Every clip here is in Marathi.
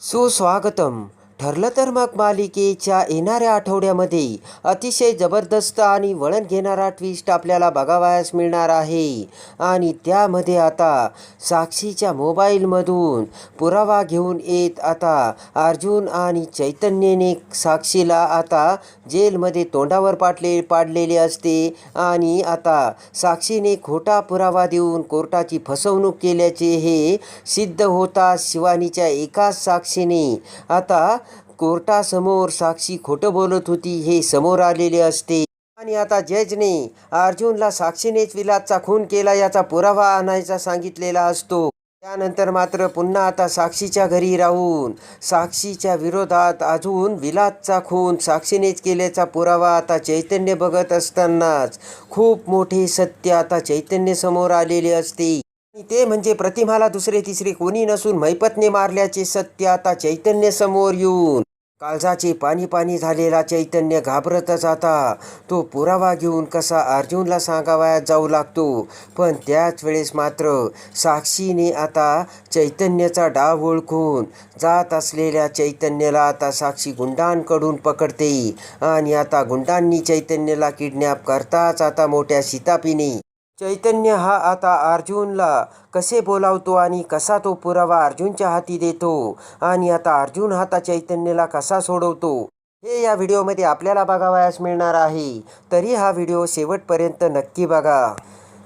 Susu. ठरलं तर मग मालिकेच्या येणाऱ्या आठवड्यामध्ये अतिशय जबरदस्त आणि वळण घेणारा ट्विस्ट आपल्याला बघावयास मिळणार आहे. आणि त्यामध्ये आता साक्षीच्या मोबाईलमधून पुरावा घेऊन येत आता अर्जुन आणि चैतन्यने साक्षीला आता जेलमध्ये तोंडावर पाडले पाडलेले असते. आणि आता साक्षीने खोटा पुरावा देऊन कोर्टाची फसवणूक केल्याचे हे सिद्ध होता शिवानीच्या एकाच साक्षीने. आता कोर्टासमोर साक्षी खोटं बोलत होती हे समोर आलेले असते. आणि आता जजने अर्जुनला साक्षीनेच विलासचा खून केला याचा पुरावा आणायचा सांगितलेला असतो. त्यानंतर मात्र पुन्हा आता साक्षीच्या घरी राहून साक्षीच्या विरोधात अजून विलासचा खून साक्षीनेच केल्याचा पुरावा आता चैतन्य बघत असतानाच खूप मोठे सत्य आता चैतन्य समोर आलेले असते. आणि ते म्हणजे प्रतिमाला दुसरे तिसरे कोणी नसून मैपतने मारल्याचे सत्य आता चैतन्य समोर येऊन काळजाची पाणी पाणी झालेला चैतन्य घाबरतच आता. तो पुरावा घेऊन कसा अर्जुनला सांगावयात जाऊ लागतो. पण त्याच वेळेस मात्र साक्षीने आता चैतन्याचा डाव ओळखून जात असलेल्या चैतन्याला आता साक्षी गुंडांकडून पकडते. आणि आता गुंडांनी चैतन्याला किडनॅप करताच आता मोठ्या शितापीने चैतन्य हा आता अर्जुनला कसे बोलावतो आणि कसा तो पुरावा अर्जुनच्या हाती देतो आणि आता अर्जुन हाता चैतन्याला कसा सोडवतो हे या व्हिडिओमध्ये आपल्याला बघावयास मिळणार आहे. तरी हा व्हिडिओ शेवटपर्यंत नक्की बघा.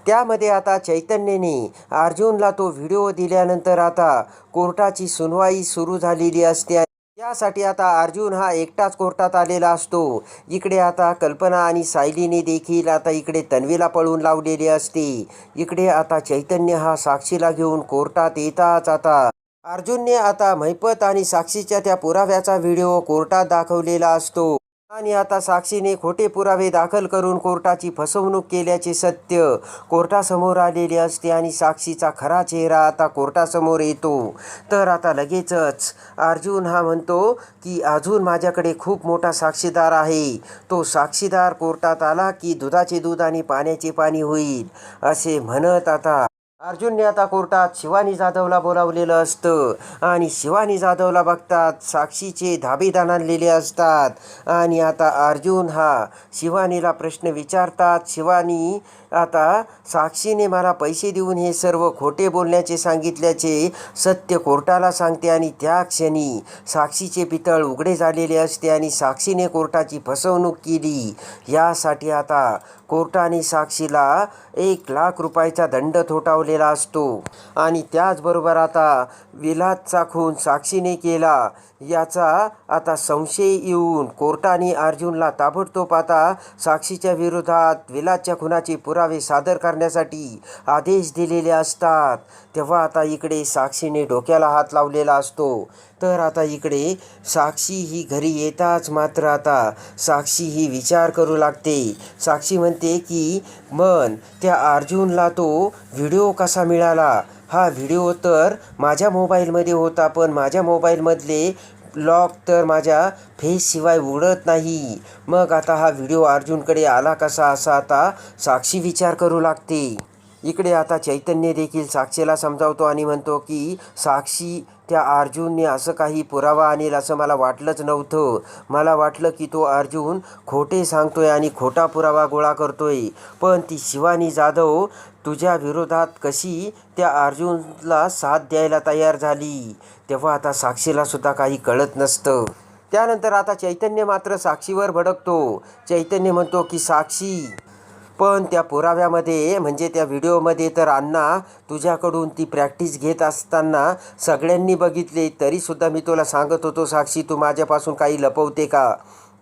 त्यामध्ये आता चैतन्यने अर्जुनला तो व्हिडिओ दिल्यानंतर आता कोर्टाची सुनवाई सुरू झालेली असते. त्यासाठी आता अर्जुन हा एकटाच कोर्टात आलेला असतो. इकडे आता कल्पना आणि सायलीने देखील आता इकडे तन्वीला पळून लावलेले असते. इकडे आता चैतन्य हा साक्षीला घेऊन कोर्टात येताच आता. अर्जुनने आता मैपत आणि साक्षीच्या त्या पुराव्याचा व्हिडिओ कोर्टात दाखवलेला असतो. आणि आता साक्षीने खोटे पुरावे दाखल करून कोर्टाची फसवणूक केल्याचे सत्य. कोर्टासमोर आलेले असते आणि साक्षीचा खरा चेहरा आता कोर्टासमोर येतो. तर आता लगेचच अर्जुन हा म्हणतो की अजून माझ्याकडे खूप मोठा साक्षीदार आहे. तो साक्षीदार कोर्टात आला की दुधाचे दूध आणि पाण्याचे पाणी होईल असे म्हणत आता अर्जुनने आता कोर्टात शिवानी जाधवला बोलावलेलं असतं. आणि शिवानी जाधवला बघतात साक्षीचे धाबेदान आणलेले असतात. आणि आता अर्जुन हा शिवानीला प्रश्न विचारतात. शिवानी आता साक्षीने मला पैसे देऊन हे सर्व खोटे बोलण्याचे सांगितल्याचे सत्य कोर्टाला सांगते आणि त्या क्षणी साक्षीचे पितळ उघडे झालेले असते आणि साक्षीने कोर्टाची फसवणूक केली. यासाठी आता कोर्टाने साक्षीला एक लाख रुपयाचा दंड थोटावलेला असतो. आणि त्याचबरोबर आता विलाद खून साक्षीने केला. याचा आता संशय येऊन कोर्टाने अर्जुनला ताबडतोब आता साक्षीच्या विरोधात विलादच्या खुनाचे पुरावे सादर करण्यासाठी आदेश दिलेले असतात. तेव्हा आता इकडे साक्षीने डोक्याला हात लावलेला असतो. तर आता इकडे साक्षी ही घरी येताच मात्र आता साक्षी ही विचार करू लागते. साक्षी म्हणते की मन त्या अर्जुनला तो व्हिडिओ कसा मिळाला? हा व्हिडिओ तर माझ्या मोबाईलमध्ये होता पण माझ्या मोबाईलमधले लॉक तर माझ्या फेसशिवाय उघडत नाही. मग आता हा व्हिडिओ अर्जुनकडे आला कसा असा आता साक्षी विचार करू लागते. इकडे आता चैतन्य देखील साक्षीला समजावतो आणि म्हणतो की साक्षी त्या अर्जुनने असं काही पुरावा आणेल असं मला वाटलंच नव्हतं. मला वाटलं की तो अर्जुन खोटे सांगतोय आणि खोटा पुरावा गोळा करतोय. पण ती शिवानी जाधव तुझ्या विरोधात कशी त्या अर्जुनला साथ द्यायला तयार झाली? तेव्हा आता साक्षीला सुद्धा काही कळत नसतं. त्यानंतर आता चैतन्य मात्र साक्षीवर भडकतो. चैतन्य म्हणतो की साक्षी पण त्या पुराव्यामध्ये म्हणजे त्या व्हिडिओमध्ये तर अण्णा तुझ्याकडून ती प्रॅक्टिस घेत असताना सगळ्यांनी बघितले तरीसुद्धा मी तुला सांगत होतो साक्षी तू माझ्यापासून काही लपवते का?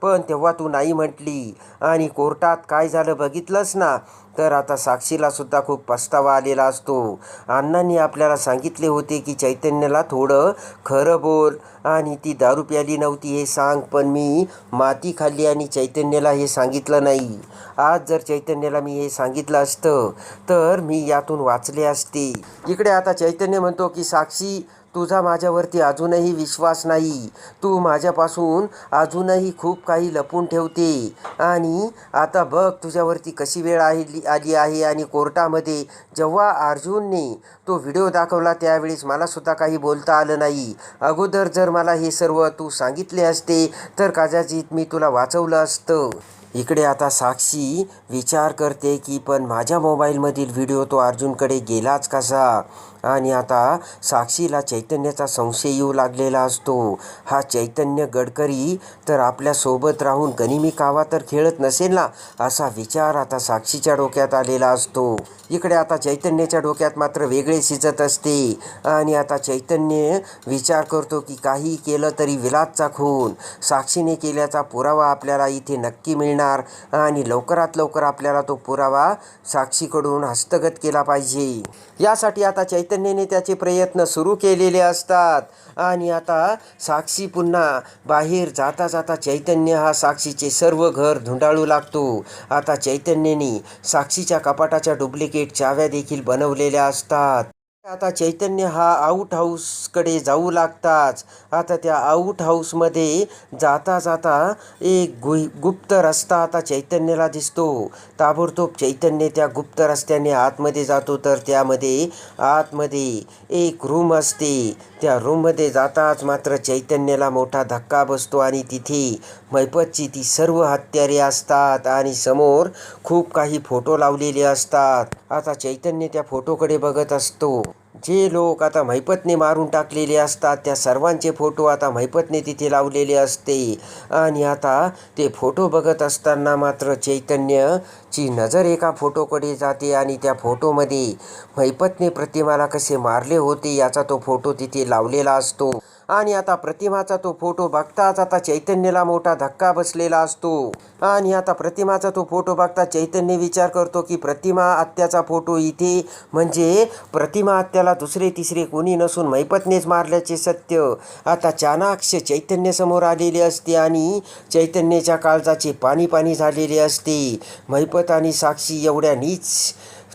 पण तेव्हा तू नाही म्हटली. आणि कोर्टात काय झालं बघितलंस ना? तर आता साक्षीला सुद्धा खूप पस्तावा आलेला असतो. अण्णांनी आपल्याला सांगितले होते की चैतन्याला थोडं खरं बोल आणि ती दारू प्याली नव्हती हे सांग पण मी माती खाल्ली आणि चैतन्याला हे सांगितलं नाही. आज जर चैतन्याला मी हे सांगितलं असतं तर मी यातून वाचले असते. इकडे आता चैतन्य म्हणतो की साक्षी तुझा माझ्यावरती अजूनही विश्वास नाही. तू माझ्यापासून अजूनही खूप काही लपून ठेवते. आणि आता बघ तुझ्यावरती कशी वेळ आली आली आहे आणि कोर्टामध्ये जेव्हा अर्जुनने तो व्हिडिओ दाखवला त्यावेळेस मलासुद्धा काही बोलता आलं नाही. अगोदर जर मला हे सर्व तू सांगितले असते तर कदाचित मी तुला वाचवलं असतं. इकडे आता साक्षी विचार करते की पण माझ्या मोबाईलमधील व्हिडिओ तो अर्जुनकडे गेलाच कसा? आणि आता साक्षीला चैतन्याचा संशय येऊ लागलेला असतो. हा चैतन्य गडकरी तर आपल्यासोबत राहून गनिमी कावा तर खेळत नसेल ना असा विचार आता साक्षीच्या डोक्यात आलेला असतो. इकडे आता चैतन्याच्या डोक्यात मात्र वेगळे शिजत असते. आणि आता चैतन्य विचार करतो की काही केलं तरी विलासचा खून साक्षीने केल्याचा पुरावा आपल्याला इथे नक्की मिळणार आणि लवकरात लवकर आपल्याला तो पुरावा साक्षीकडून हस्तगत केला पाहिजे. यासाठी आता चैतन्याने त्याचे प्रयत्न सुरू केलेले असतात. आणि आता साक्षी पुन्हा बाहेर जाता जाता चैतन्य हा साक्षीचे सर्व घर धुंडाळू लागतो. आता चैतन्याने साक्षीच्या कपाटाच्या डुप्लिकेट चाव्या देखील बनवलेल्या असतात. आता चैतन्य हा आऊट हाऊसकडे जाऊ लागताच. आता त्या आऊट हाऊसमध्ये जाता जाता एक गु गुप्त रस्ता आता चैतन्याला दिसतो. ताबडतोब चैतन्य त्या गुप्त रस्त्याने आतमध्ये जातो तर त्यामध्ये आतमध्ये एक रूम असते. त्या रूममध्ये जाताच मात्र चैतन्याला मोठा धक्का बसतो आणि तिथे मैपतची ती सर्व हत्यारे असतात आणि समोर खूप काही फोटो लावलेले असतात. आता चैतन्य त्या फोटोकडे बघत असतो. जे लोक आता मैपतने मारून टाकलेले असतात त्या सर्वांचे फोटो आता मैपतने तिथे लावलेले असते. आणि आता ते फोटो बघत असताना मात्र चैतन्यची नजर एका फोटोकडे जाते आणि त्या फोटोमध्ये मैपतने प्रतिमाला कसे मारले होते याचा तो फोटो तिथे लावलेला असतो. आणि आता प्रतिमाचा तो फोटो बघताच आता चैतन्याला मोठा धक्का बसलेला असतो. आणि आता प्रतिमाचा तो फोटो बघता चैतन्य विचार करतो की प्रतिमा आत्याचा फोटो इथे म्हणजे प्रतिमा आत्याला दुसरे तिसरे कोणी नसून मैपतनेच मारल्याचे सत्य. आता चाणाक्ष चैतन्यासमोर आलेले असते आणि चैतन्याच्या काळजाचे पाणी पाणी झालेले असते. मैपत आणि साक्षी एवढ्या नीच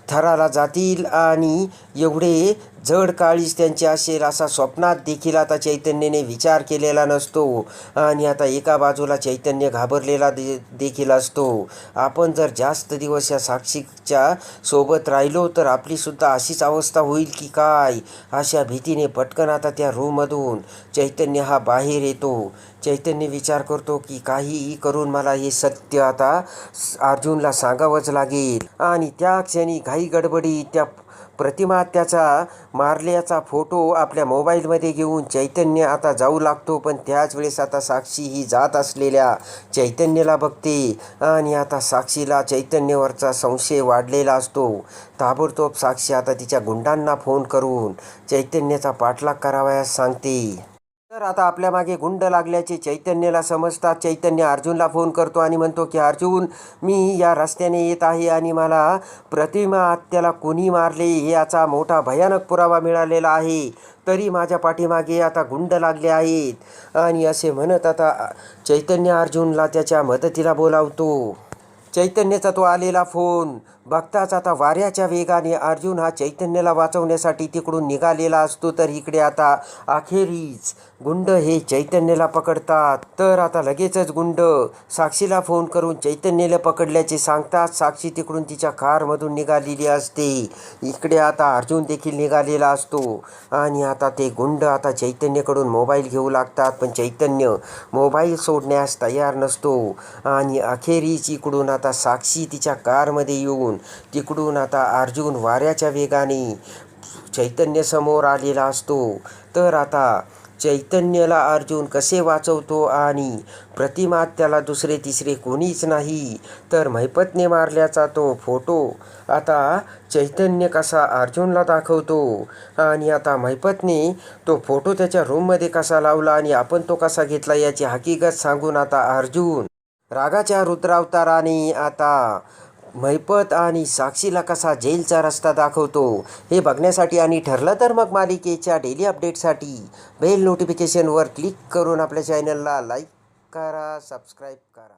थराला जातील आणि एवढे जड काळीज त्यांची असेल असा स्वप्नात देखील आता चैतन्याने विचार केलेला नसतो. आणि आता एका बाजूला चैतन्य घाबरलेला दे देखील असतो. आपण जर जास्त दिवस या साक्षीच्या सोबत राहिलो तर आपलीसुद्धा अशीच अवस्था होईल की काय? अशा भीतीने पटकन आता त्या रूममधून चैतन्य हा बाहेर येतो. चैतन्य विचार करतो की काहीही करून मला हे सत्य आता अर्जुनला सांगावंच लागेल. आणि त्या क्षणी घाई गडबडी त्या प्रतिमा त्याचा मारल्याचा फोटो आपल्या मोबाईलमध्ये घेऊन चैतन्य आता जाऊ लागतो पण त्याच वेळेस आता साक्षी ही जात असलेल्या चैतन्याला बघते आणि आता साक्षीला चैतन्यावरचा संशय वाढलेला असतो. ताबडतोब साक्षी आता तिच्या गुंडांना फोन करून चैतन्याचा पाठलाग करावयास सांगते. तर आता आपल्या मागे गुंड लागल्याचे चैतन्याला समजतात. चैतन्य अर्जुनला फोन करतो आणि म्हणतो की अर्जुन मी या रस्त्याने येत आहे आणि मला प्रतिमा आत्याला कोणी मारले? याचा मोठा भयानक पुरावा मिळालेला आहे. तरी माझ्या पाठीमागे आता गुंड लागले आहेत. आणि असे म्हणत आता चैतन्य अर्जुनला त्याच्या मदतीला बोलावतो. चैतन्याचा तो आलेला फोन बघताच आता वाऱ्याच्या वेगाने अर्जुन हा चैतन्याला वाचवण्यासाठी तिकडून निघालेला असतो तर इकडे आता अखेरीच गुंड हे चैतन्याला पकडतात. तर आता लगेचच गुंड साक्षीला फोन करून चैतन्याला पकडल्याचे सांगतात. साक्षी तिकडून तिच्या कारमधून निघालेली असते. इकडे आता अर्जुन देखील निघालेला असतो. आणि आता ते गुंड आता चैतन्यकडून मोबाईल घेऊ लागतात पण चैतन्य मोबाईल सोडण्यास तयार नसतो. आणि अखेरीच इकडून आता साक्षी तिच्या कारमध्ये येऊन तिकडून आता अर्जुन वाऱ्याच्या वेगाने चैतन्यसमोर आलेला असतो. तर आता चैतन्याला अर्जुन कसे वाचवतो आणि प्रतिमात त्याला दुसरे तिसरे कोणीच नाही तर मैपतने मारल्याचा तो फोटो आता चैतन्य कसा अर्जुनला दाखवतो आणि आता मैपतने तो फोटो त्याच्या रूममध्ये कसा लावला आणि आपण तो कसा घेतला याची हकीकत सांगून आता अर्जुन रागाच्या रुद्रावताराने आता मैपत आणि साक्षीला कसा जेलचा रस्ता दाखवतो. हे बघण्यासाठी आणि ठरलं तर मग मालिकेच्या डेली अपडेटसाठी बेल नोटिफिकेशनवर क्लिक करून आपल्या चॅनलला लाईक करा सबस्क्राईब करा.